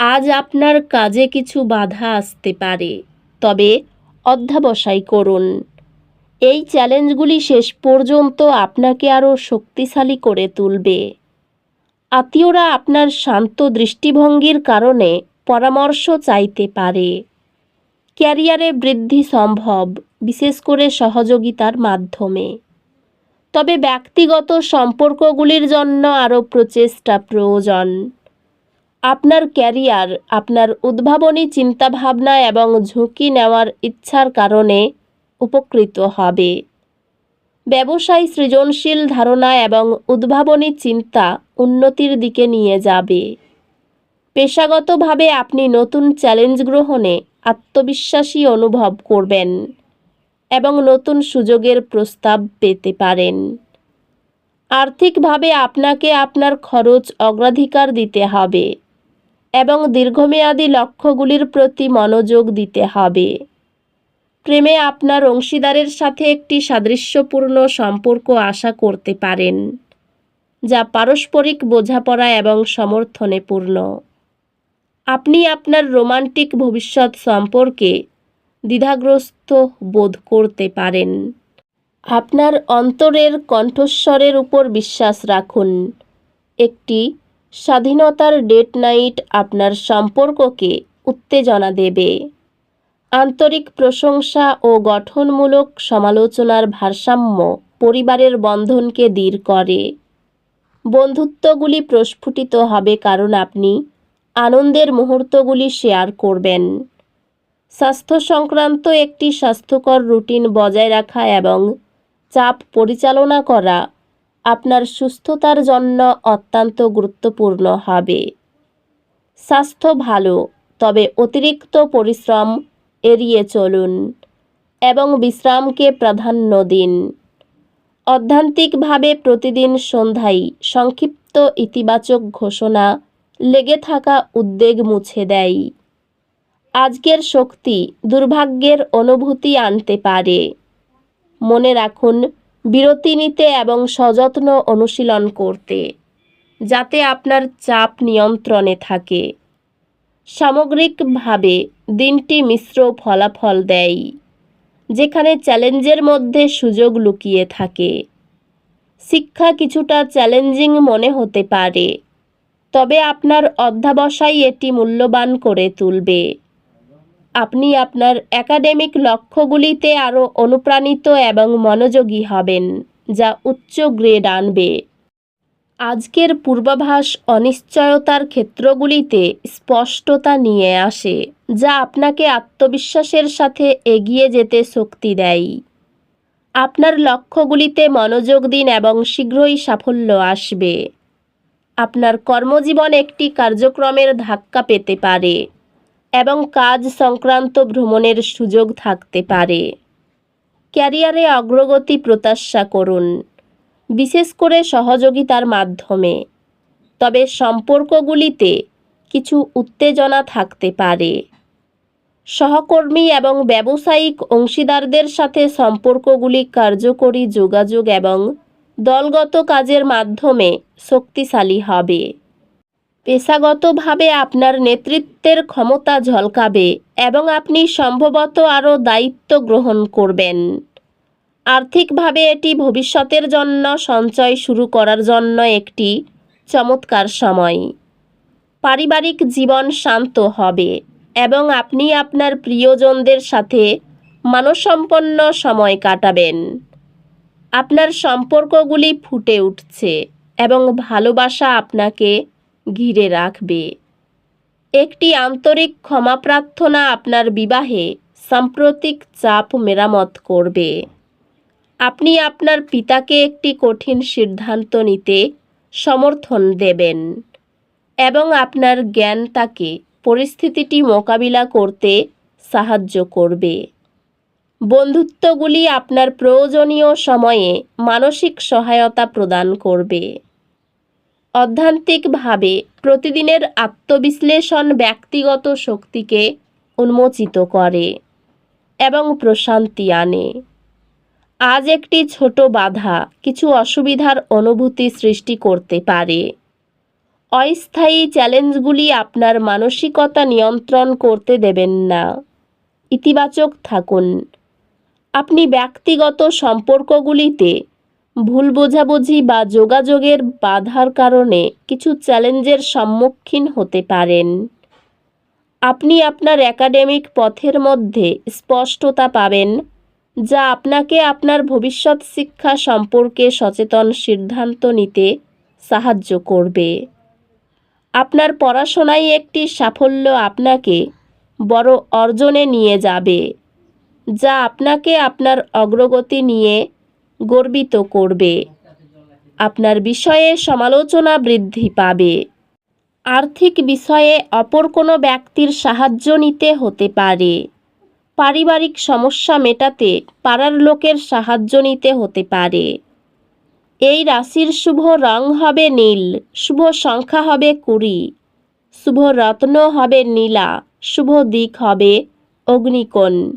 আজ আপনার কাজে কিছু বাধা আসতে পারে। তবে অধ্যাবসায় করুন। এই চ্যালেঞ্জগুলি শেষ পর্যন্ত আপনাকে আরও শক্তিশালী করে তুলবে। আত্মীয়রা আপনার শান্ত দৃষ্টিভঙ্গির কারণে পরামর্শ চাইতে পারে। ক্যারিয়ারে বৃদ্ধি সম্ভব, বিশেষ করে সহযোগিতার মাধ্যমে। তবে ব্যক্তিগত সম্পর্কগুলির জন্য আরও প্রচেষ্টা প্রয়োজন। আপনার ক্যারিয়ার, আপনার উদ্ভাবনী চিন্তাভাবনা এবং ঝুঁকি নেওয়ার ইচ্ছার কারণে উপকৃত হবে। ব্যবসায় সৃজনশীল ধারণা এবং উদ্ভাবনী চিন্তা উন্নতির দিকে নিয়ে যাবে। পেশাগতভাবে আপনি নতুন চ্যালেঞ্জ গ্রহণে আত্মবিশ্বাসী অনুভব করবেন এবং নতুন সুযোগের প্রস্তাব পেতে পারেন। আর্থিকভাবে আপনাকে আপনার খরচ অগ্রাধিকার দিতে হবে। এবং দীর্ঘমেয়াদী লক্ষ্যগুলির প্রতি মনোযোগ দিতে হবে। প্রেমে আপনার অংশীদারের সাথে একটি সাদৃশ্যপূর্ণ সম্পর্ক আশা করতে পারেন, যা পারস্পরিক বোঝাপড়া এবং সমর্থনে পূর্ণ। আপনি আপনার রোমান্টিক ভবিষ্যৎ সম্পর্কে দ্বিধাগ্রস্ত বোধ করতে পারেন। আপনার অন্তরের কণ্ঠস্বরের উপর বিশ্বাস রাখুন। একটি স্বাধীনতার ডেট নাইট আপনার সম্পর্ককে উত্তেজনা দেবে। আন্তরিক প্রশংসা ও গঠনমূলক সমালোচনার ভারসাম্য পরিবারের বন্ধনকে দৃঢ় করে। বন্ধুত্বগুলি প্রস্ফুটিত হবে কারণ আপনি আনন্দের মুহূর্তগুলি শেয়ার করবেন। স্বাস্থ্য সংক্রান্ত একটি স্বাস্থ্যকর রুটিন বজায় রাখা এবং চাপ পরিচালনা করা আপনার সুস্থতার জন্য অত্যন্ত গুরুত্বপূর্ণ হবে। স্বাস্থ্য ভালো, তবে অতিরিক্ত পরিশ্রম এড়িয়ে চলুন এবং বিশ্রামকে প্রাধান্য দিন। অধ্যান্তিকভাবে প্রতিদিন সন্ধ্যায় সংক্ষিপ্ত ইতিবাচক ঘোষণা লেগে থাকা উদ্বেগ মুছে দেয়। আজকের শক্তি দুর্ভাগ্যের অনুভূতি আনতে পারে। মনে রাখুন বিরতি নিতে এবং সযত্ন অনুশীলন করতে, যাতে আপনার চাপ নিয়ন্ত্রণে থাকে। সামগ্রিকভাবে, দিনটি মিশ্র ফলাফল দেয়, যেখানে চ্যালেঞ্জের মধ্যে সুযোগ লুকিয়ে থাকে। শিক্ষা কিছুটা চ্যালেঞ্জিং মনে হতে পারে, তবে আপনার অধ্যাবসায় এটি মূল্যবান করে তুলবে। আপনি আপনার একাডেমিক লক্ষ্যগুলিতে আরও অনুপ্রাণিত এবং মনোযোগী হবেন, যা উচ্চ গ্রেড আনবে। আজকের পূর্বাভাস অনিশ্চয়তার ক্ষেত্রগুলিতে স্পষ্টতা নিয়ে আসে, যা আপনাকে আত্মবিশ্বাসের সাথে এগিয়ে যেতে শক্তি দেয়। আপনার লক্ষ্যগুলিতে মনোযোগ দিন এবং শীঘ্রই সাফল্য আসবে। আপনার কর্মজীবন একটি কার্যক্রমের ধাক্কা পেতে পারে। এবং কাজ সংক্রান্ত ভ্রমণের সুযোগ থাকতে পারে। ক্যারিয়ারে অগ্রগতি প্রত্যাশা করুন, বিশেষ করে সহযোগিতার মাধ্যমে। তবে সম্পর্কগুলিতে কিছু উত্তেজনা থাকতে পারে। সহকর্মী এবং ব্যবসায়িক অংশীদারদের সাথে সম্পর্কগুলি কার্যকরী যোগাযোগ এবং দলগত কাজের মাধ্যমে শক্তিশালী হবে। পেশাগতভাবে আপনার নেতৃত্বের ক্ষমতা ঝলকাবে এবং আপনি সম্ভবত আরও দায়িত্ব গ্রহণ করবেন। আর্থিকভাবে এটি ভবিষ্যতের জন্য সঞ্চয় শুরু করার জন্য একটি চমৎকার সময়। পারিবারিক জীবন শান্ত হবে এবং আপনি আপনার প্রিয়জনদের সাথে মানসম্পন্ন সময় কাটাবেন। আপনার সম্পর্কগুলি ফুটে উঠছে এবং ভালোবাসা আপনাকে ঘিরে রাখবে। একটি আন্তরিক ক্ষমা প্রার্থনা আপনার বিবাহে সাম্প্রতিক চাপ মেরামত করবে। আপনি আপনার পিতাকে একটি কঠিন সিদ্ধান্ত নিতে সমর্থন দেবেন এবং আপনার জ্ঞান তাকে পরিস্থিতিটি মোকাবিলা করতে সাহায্য করবে। বন্ধুত্বগুলি আপনার প্রয়োজনীয় সময়ে মানসিক সহায়তা প্রদান করবে। অধ্যান্তিকভাবে প্রতিদিনের আত্মবিশ্লেষণ ব্যক্তিগত শক্তিকে উন্মোচিত করে এবং প্রশান্তি আনে। আজ একটি ছোট বাধা কিছু অসুবিধার অনুভূতি সৃষ্টি করতে পারে। অস্থায়ী চ্যালেঞ্জগুলি আপনার মানসিকতা নিয়ন্ত্রণ করতে দেবেন না। ইতিবাচক থাকুন। আপনি ব্যক্তিগত সম্পর্কগুলিতে ভুল বোঝাবুঝি বা যোগাযোগের বাধার কারণে কিছু চ্যালেঞ্জের সম্মুখীন হতে পারেন। আপনি আপনার একাডেমিক পথের মধ্যে স্পষ্টতা পাবেন, যা আপনাকে আপনার ভবিষ্যৎ শিক্ষা সম্পর্কে সচেতন সিদ্ধান্ত নিতে সাহায্য করবে। আপনার পড়াশোনায় একটি সাফল্য আপনাকে বড় অর্জনে নিয়ে যাবে, যা আপনাকে আপনার অগ্রগতি নিয়ে গর্বিত করবে। আপনার বিষয়ে সমালোচনা বৃদ্ধি পাবে। আর্থিক বিষয়ে অপর কোনো ব্যক্তির সাহায্য নিতে হতে পারে। পারিবারিক সমস্যা মেটাতে পাড়ার লোকের সাহায্য নিতে হতে পারে। এই রাশির শুভ রং হবে নীল, শুভ সংখ্যা হবে কুড়ি, শুভ রত্ন হবে নীলা, শুভ দিক হবে অগ্নিকোণ।